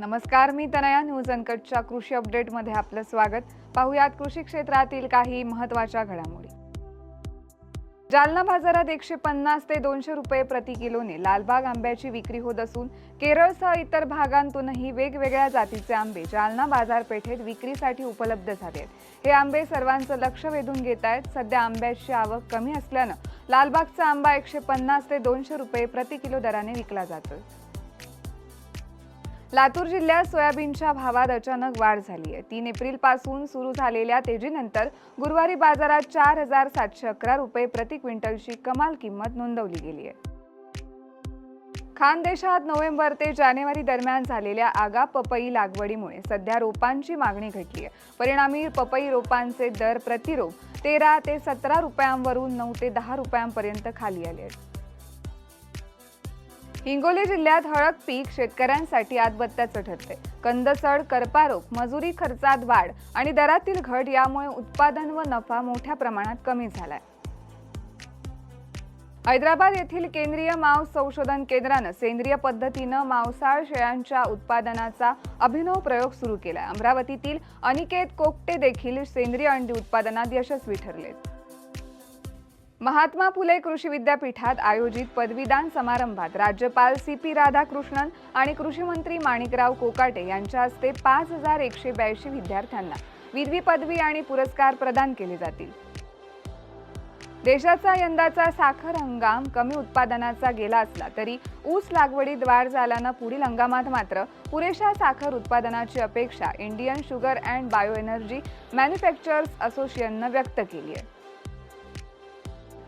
नमस्कार मी तनया. न्यूज अनकटच्या कृषी अपडेटमध्ये आपलं स्वागत. पाहुयात कृषी क्षेत्रातील काही महत्त्वाच्या घडामोडी. जालना बाजारात एकशे पन्नास ते दोनशे रुपये प्रति किलोने लालबाग आंब्याची विक्री होत असून केरळसह इतर भागांतूनही वेगवेगळ्या जातीचे आंबे जालना बाजारपेठेत विक्रीसाठी उपलब्ध झाले आहेत. हे आंबे सर्वांचं लक्ष वेधून घेत आहेत. सध्या आंब्याची आवक कमी असल्यानं लालबागचा आंबा एकशे पन्नास ते दोनशे रुपये प्रति किलो दराने विकला जातो लातूर जिल्ह्यात सोयाबीनच्या भावात अचानक वाढ झाली आहे. तीन एप्रिलपासून सुरू झालेल्या तेजीनंतर गुरुवारी बाजारात चार हजार सातशे अकरा रुपये प्रति क्विंटलची कमाल किंमत नोंदवली गेली आहे. खानदेशात नोव्हेंबर ते जानेवारी दरम्यान झालेल्या आगा पपई लागवडीमुळे सध्या रोपांची मागणी घटली आहे. परिणामी पपई रोपांचे दर प्रतिरोप तेरा ते सतरा रुपयांवरून नऊ ते दहा रुपयांपर्यंत खाली आले आहेत. हिंगोली जिल्ह्यात हळद पीक शेतकऱ्यांसाठी आत्महत्याचं ठरते कंदसड करपारोग मजुरी खर्चात वाढ आणि दरातील घट यामुळे उत्पादन व नफा मोठ्या प्रमाणात कमी झालाय. हैदराबाद येथील केंद्रीय मांस संशोधन केंद्रानं सेंद्रिय पद्धतीनं मांसाळ शेळ्यांच्या उत्पादनाचा अभिनव प्रयोग सुरू केला अमरावतीतील अनिकेत कोकटे देखील सेंद्रिय अंडी उत्पादनात यशस्वी ठरलेत. महात्मा फुले कृषी विद्यापीठात आयोजित पदवीदान समारंभात राज्यपाल सी पी राधाकृष्णन आणि कृषी मंत्री माणिकराव कोकाटे यांच्या हस्ते पाच हजार एकशे ब्याऐंशी विद्यार्थ्यांना विधवी पदवी आणि पुरस्कार प्रदान केले जातील. देशाचा यंदाचा साखर हंगाम कमी उत्पादनाचा गेला असला तरी ऊस लागवडीत वाढ झाल्यानं पुढील हंगामात मात्र पुरेशा साखर उत्पादनाची अपेक्षा Indian sugar and bio energy manufacturers असोसिएशननं व्यक्त केली आहे.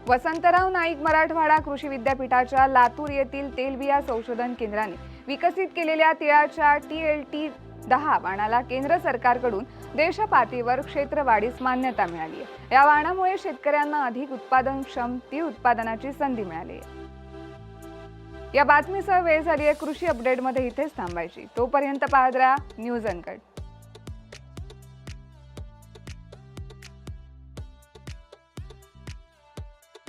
वसंतराव नाईक मराठवाडा कृषी विद्यापीठाच्या लातूर येथील तेलबिया संशोधन केंद्राने विकसित केलेल्या तिळाच्या टी एल टी दहा वाणाला केंद्र सरकारकडून देशपातळीवर क्षेत्रवाढीस मान्यता मिळाली आहे. या वाणामुळे शेतकऱ्यांना अधिक उत्पादनक्षम तीळ उत्पादनाची संधी मिळाली आहे. या बातमीसह वेळ झाली आहे. कृषी अपडेटमध्ये इथेच थांबायची. तोपर्यंत पाहत राहा न्यूज अनकट.